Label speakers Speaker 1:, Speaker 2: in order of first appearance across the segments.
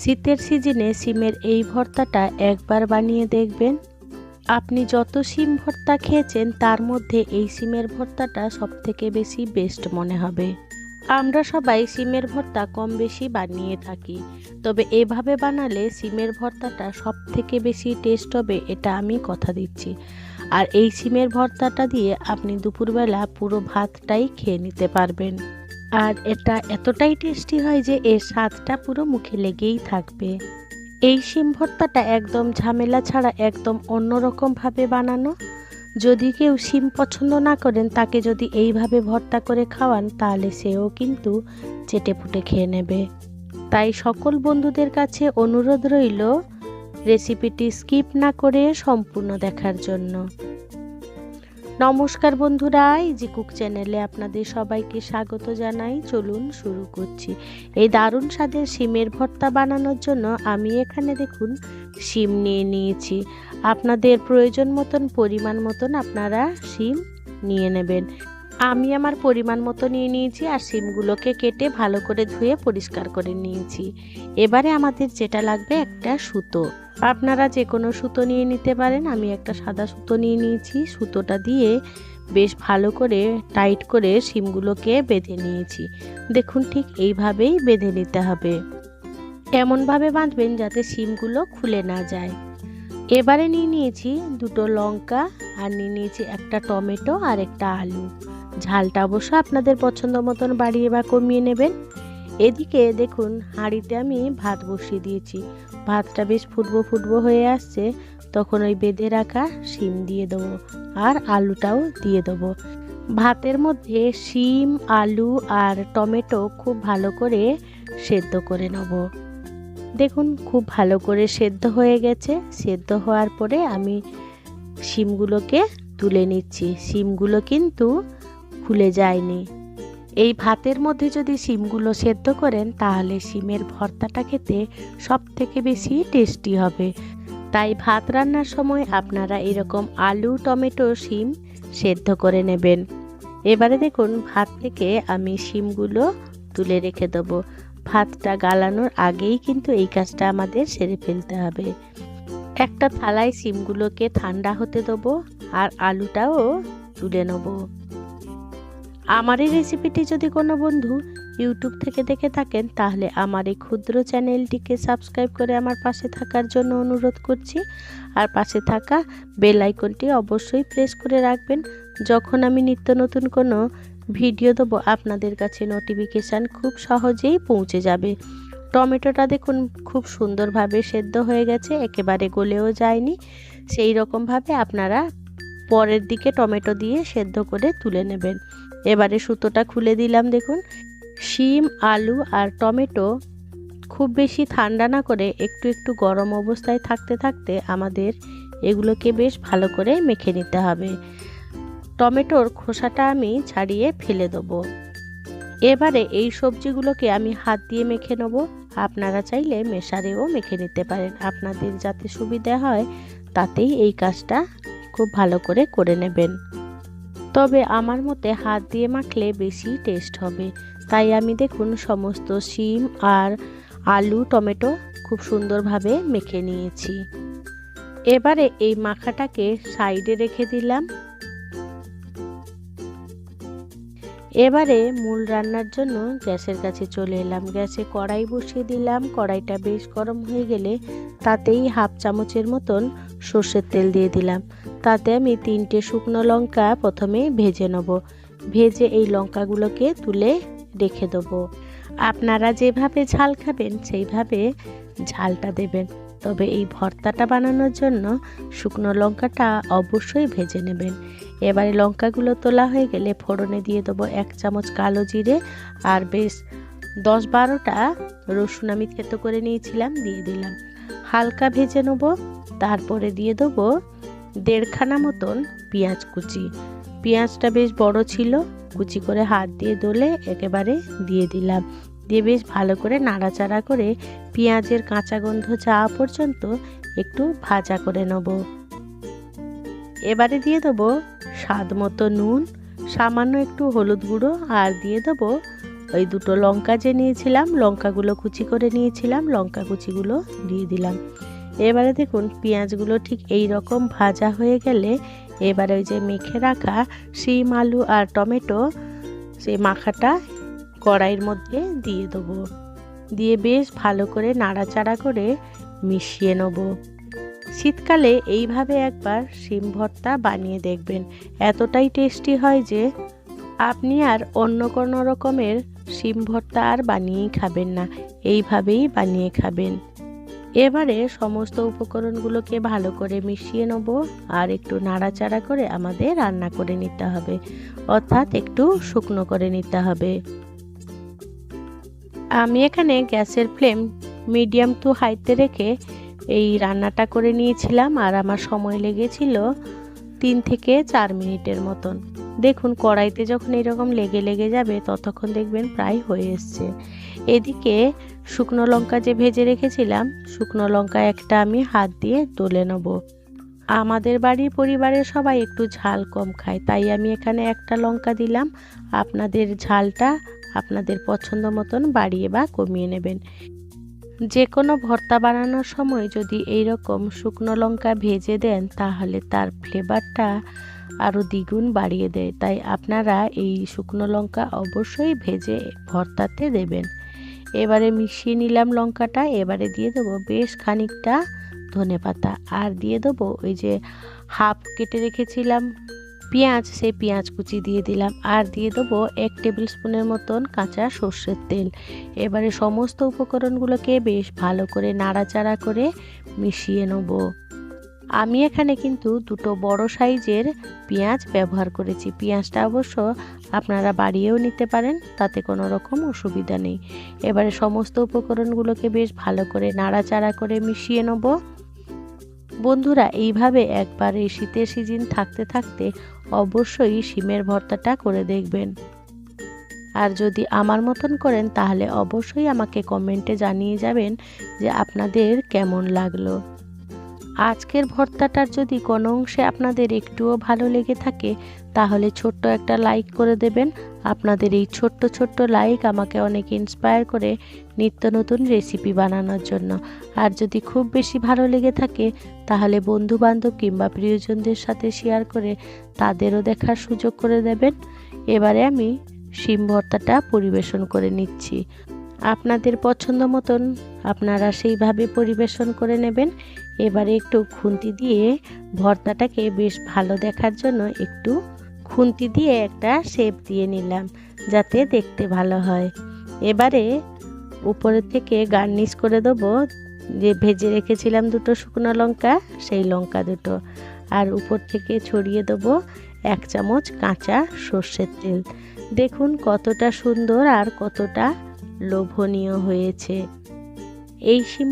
Speaker 1: শীতের সিজনে সিমের এই ভর্তাটা একবার বানিয়ে দেখবেন। আপনি যত সিম ভর্তা খেয়েছেন, তার মধ্যে এই সিমের ভর্তাটা সবথেকে বেশি বেস্ট মনে হবে। আমরা সবাই সিমের ভর্তা কম বেশি বানিয়ে থাকি, তবে এভাবে বানালে সিমের ভর্তাটা সব থেকে বেশি টেস্ট হবে, এটা আমি কথা দিচ্ছি। আর এই সিমের ভর্তাটা দিয়ে আপনি দুপুরবেলা পুরো ভাতটাই খেয়ে নিতে পারবেন। আর এটা এতটাই টেস্টি হয় যে এর স্বাদটা পুরো মুখে লেগেই থাকবে। এই শিম ভর্তাটা একদম ঝামেলা ছাড়া একদম অন্যরকমভাবে বানানো। যদি কেউ শিম পছন্দ না করেন, তাকে যদি এইভাবে ভর্তা করে খাওয়ান, তাহলে সেও কিন্তু চেটে পুটে খেয়ে নেবে। তাই সকল বন্ধুদের কাছে অনুরোধ রইল রেসিপিটি স্কিপ না করে সম্পূর্ণ দেখার জন্য। নমস্কার বন্ধুরা ইজি কুক চ্যানেলে আপনাদের সবাইকে স্বাগত জানাই। চলুন শুরু করছি। এই দারুণ স্বাদের শিমের ভর্তা বানানোর জন্য আমি এখানে দেখুন শিম নিয়ে নিয়েছি। আপনাদের প্রয়োজন মতন, পরিমাণ মতন আপনারা শিম নিয়ে নেবেন। আমি আমার পরিমাণ মতো নিয়ে নিয়েছি আর সিমগুলোকে কেটে ভালো করে ধুয়ে পরিষ্কার করে নিয়েছি। এবারে আমাদের যেটা লাগবে একটা সুতো। আপনারা যে কোনো সুতো নিয়ে নিতে পারেন। আমি একটা সাদা সুতো নিয়ে নিয়েছি। সুতোটা দিয়ে বেশ ভালো করে টাইট করে সিমগুলোকে বেঁধে নিয়েছি। দেখুন ঠিক এইভাবেই বেঁধে নিতে হবে। এমনভাবে বাঁধবেন যাতে সিমগুলো খুলে না যায়। এবারে নিয়ে নিয়েছি দুটো লঙ্কা আর নিয়ে নিয়েছি একটা টমেটো আর একটা আলু। ঝালটা অবশ্য আপনাদের পছন্দ মতন বাড়িয়ে বা কমিয়ে নেবেন। এদিকে দেখুন, হাঁড়িতে আমি ভাত বসিয়ে দিয়েছি। ভাতটা বেশ ফুটবো ফুটবো হয়ে আসছে। তখন ওই বেঁধে রাখা শিম দিয়ে দেবো আর আলুটাও দিয়ে দেবো। ভাতের মধ্যে শিম, আলু আর টমেটো খুব ভালো করে সেদ্ধ করে নেব। দেখুন, খুব ভালো করে সেদ্ধ হয়ে গেছে। সেদ্ধ হওয়ার পরে আমি শিমগুলোকে তুলে নিচ্ছি। শিমগুলো কিন্তু খুলে যায়নি। এই ভাতের মধ্যে যদি শিমগুলো সেদ্ধ করেন, তাহলে শিমের ভর্তাটা খেতে সব থেকে বেশি টেস্টি হবে। তাই ভাত রান্নার সময় আপনারা এরকম আলু, টমেটো, শিম সেদ্ধ করে নেবেন। এবারে দেখুন, ভাত থেকে আমি শিমগুলো তুলে রেখে দেবো। ভাতটা গালানোর আগেই কিন্তু এই কাজটা আমাদের সেরে ফেলতে হবে। একটা থালায় শিমগুলোকে ঠান্ডা হতে দেবো আর আলুটাও তুলে নেব। আমার এই রেসিপিটি যদি কোনো বন্ধু ইউটিউব থেকে দেখে থাকেন, তাহলে আমার এই ক্ষুদ্র চ্যানেলটিকে সাবস্ক্রাইব করে আমার পাশে থাকার জন্য অনুরোধ করছি। আর পাশে থাকা বেল আইকনটি অবশ্যই প্রেস করে রাখবেন। যখন আমি নিত্য নতুন কোনো ভিডিও দেবো, আপনাদের কাছে নোটিফিকেশান খুব সহজেই পৌঁছে যাবে। টমেটোটা দেখুন, খুব সুন্দরভাবে সেদ্ধ হয়ে গেছে, একেবারে গলেও যায়নি। সেই রকমভাবে আপনারা পরের দিকে টমেটো দিয়ে সেদ্ধ করে তুলে নেবেন। এবারে সুতোটা খুলে দিলাম, দেখুন। শিম, আলু আর টমেটো খুব বেশি ঠান্ডা না করে একটু একটু গরম অবস্থায় থাকতে থাকতে আমাদের এগুলোকে বেশ ভালো করে মেখে নিতে হবে। টমেটোর খোসাটা আমি ছাড়িয়ে ফেলে দেবো। এবারে এই সবজিগুলোকে আমি হাত দিয়ে মেখে নেব। আপনারা চাইলে মেশারেও মেখে নিতে পারেন। আপনাদের যাতে সুবিধা হয়, তাতেই এই কাজটা খুব ভালো করে করে নেবেন। তবে আমার মতে হাত দিয়ে মাখলে বেশি টেস্ট হবে। তাই আমি দেখুন সমস্ত শিম আর আলু, টমেটো খুব সুন্দরভাবে মেখে নিয়েছি। এবারে এই মাখাটাকে সাইডে রেখে দিলাম। এবারে মূল রান্নার জন্য গ্যাসের কাছে চলে এলাম। গ্যাসে কড়াই বসিয়ে দিলাম। কড়াইটা বেশ গরম হয়ে গেলে তাতেই হাফ চামচের মতন সর্ষের তেল দিয়ে দিলাম। তাতে আমি তিনটে শুকনো লঙ্কা প্রথমে ভেজে নেব। ভেজে এই লঙ্কাগুলোকে তুলে রেখে দেবো। আপনারা যেভাবে ঝাল খাবেন, সেইভাবে ঝালটা দেবেন। তবে এই ভর্তাটা বানানোর জন্য শুকনো লঙ্কাটা অবশ্যই ভেজে নেবেন। এবারে লঙ্কাগুলো তোলা হয়ে গেলে ফোড়নে দিয়ে দেবো এক চামচ কালো জিরে আর বেশ দশ বারোটা রসুন আমি থেতো করে নিয়েছিলাম, দিয়ে দিলাম। হালকা ভেজে নেব, তারপরে দিয়ে দেবো দেড়খানা মতন পেঁয়াজ কুচি। পেঁয়াজটা বেশ বড় ছিল, কুচি করে হাত দিয়ে দোলে একেবারে দিয়ে দিলাম। দিয়ে বেশ ভালো করে নাড়াচাড়া করে পেঁয়াজের কাঁচা গন্ধ যাওয়া পর্যন্ত একটু ভাজা করে নেব। এবারে দিয়ে দেবো স্বাদ মতো নুন, সামান্য একটু হলুদ গুঁড়ো আর দিয়ে দেবো ওই দুটো লঙ্কা যে নিয়েছিলাম, লঙ্কাগুলো কুচি করে নিয়েছিলাম, লঙ্কা কুচিগুলো দিয়ে দিলাম। এবারে দেখুন, পেঁয়াজগুলো ঠিক এই রকম ভাজা হয়ে গেলে এবারে ওই যে মেখে রাখা শিম, আলু আর টমেটো, সেই মাখাটা কড়াইয়ের মধ্যে দিয়ে দেবো। দিয়ে বেশ ভালো করে নাড়াচাড়া করে মিশিয়ে নেব। শীতকালে এইভাবে একবার শিম ভর্তা বানিয়ে দেখবেন, এতটাই টেস্টি হয় যে আপনি আর অন্য কোনো রকমের শিম ভর্তা আর বানিয়েই খাবেন না, এইভাবেই বানিয়ে খাবেন। এবারে সমস্ত উপকরণগুলোকে ভালো করে মিশিয়ে নেব আর একটু নাড়াচাড়া করে আমাদের রান্না করে নিতে হবে, অর্থাৎ একটু শুকনো করে নিতে হবে। আমি এখানে গ্যাসের ফ্লেম মিডিয়াম টু হাইতে রেখে এই রান্নাটা করে নিয়েছিলাম আর আমার সময় লেগেছিল তিন থেকে চার মিনিটের মতন। দেখুন, কড়াইতে যখন এরকম লেগে লেগে যাবে, ততক্ষণ দেখবেন প্রায় হয়ে এসছে। এদিকে শুকনো লঙ্কা যে ভেজে রেখেছিলাম, শুকনো লঙ্কা একটা আমি হাত দিয়ে তুলে নেব। আমাদের বাড়ির পরিবারের সবাই একটু ঝাল কম খায়, তাই আমি এখানে একটা লঙ্কা দিলাম। আপনাদের ঝালটা আপনাদের পছন্দ মতন বাড়িয়ে বা কমিয়ে নেবেন। যে কোনো ভর্তা বানানোর সময় যদি এই রকম শুকনো লঙ্কা ভেজে দেন, তাহলে তার ফ্লেভারটা আরও দ্বিগুণ বাড়িয়ে দেয়। তাই আপনারা এই শুকনো লঙ্কা অবশ্যই ভেজে ভর্তাতে দেবেন। এবারে মিশিয়ে নিলাম লঙ্কাটা, এবারে দিয়ে দেবো বেশ খানিকটা ধনে পাতা। আর দিয়ে দেবো ওই যে হাফ কেটে রেখেছিলাম পেঁয়াজ, সেই পেঁয়াজ কুচি দিয়ে দিলাম। আর দিয়ে দেবো এক টেবিল স্পুনের মতন কাঁচা সর্ষের তেল। এবারে সমস্ত উপকরণগুলোকে বেশ ভালো করে নাড়াচাড়া করে মিশিয়ে নেব। আমি এখানে কিন্তু দুটো বড় সাইজের পেঁয়াজ ব্যবহার করেছি। পেঁয়াজটা অবশ্য আপনারা বাড়িয়েও নিতে পারেন, তাতে কোনো রকম অসুবিধা নেই। এবারে সমস্ত উপকরণগুলোকে বেশ ভালো করে নাড়াচাড়া করে মিশিয়ে নেব। বন্ধুরা, এইভাবে একবার এই শীতের সিজন থাকতে থাকতে অবশ্যই শিমের ভর্তাটা করে দেখবেন। আর যদি আমার মতন করেন, তাহলে অবশ্যই আমাকে কমেন্টে জানিয়ে যাবেন যে আপনাদের কেমন লাগল। আজকের ভর্তাটার যদি কোনো অংশে আপনাদের একটুও ভালো লেগে থাকে, তাহলে ছোট্ট একটা লাইক করে দেবেন। আপনাদের এই ছোট্ট ছোট্ট লাইক আমাকে অনেক ইন্সপায়ার করে নিত্য নতুন রেসিপি বানানোর জন্য। আর যদি খুব বেশি ভালো লেগে থাকে, তাহলে বন্ধু বান্ধব কিংবা প্রিয়জনদের সাথে শেয়ার করে তাদেরও দেখার সুযোগ করে দেবেন। এবারে আমি শিম ভর্তাটা পরিবেশন করে নিচ্ছি। আপনাদের পছন্দ মতন আপনারা সেইভাবে পরিবেশন করে নেবেন। এবারে একটু খুন্তি দিয়ে ভর্তাটাকে বেশ ভালো দেখার জন্য একটু খুন্তি দিয়ে একটা শেপ দিয়ে নিলাম, যাতে দেখতে ভালো হয়। এবারে উপরের থেকে গার্নিশ করে দেবো, যে ভেজে রেখেছিলাম দুটো শুকনো লঙ্কা, সেই লঙ্কা দুটো। আর উপর থেকে ছড়িয়ে দেবো এক চামচ কাঁচা সর্ষের তেল। দেখুন কতটা সুন্দর আর কতটা লোভনীয় হয়েছে। এই শিম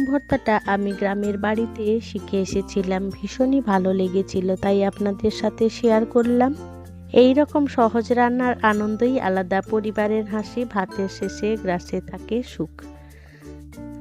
Speaker 1: আমি গ্রামের বাড়িতে শিখে এসেছিলাম, ভীষণই ভালো লেগেছিল, তাই আপনাদের সাথে শেয়ার করলাম। এই রকম সহজ রান্নার আনন্দই আলাদা, পরিবারের হাসি, ভাতের শেষে গ্রাসে থাকে সুখ।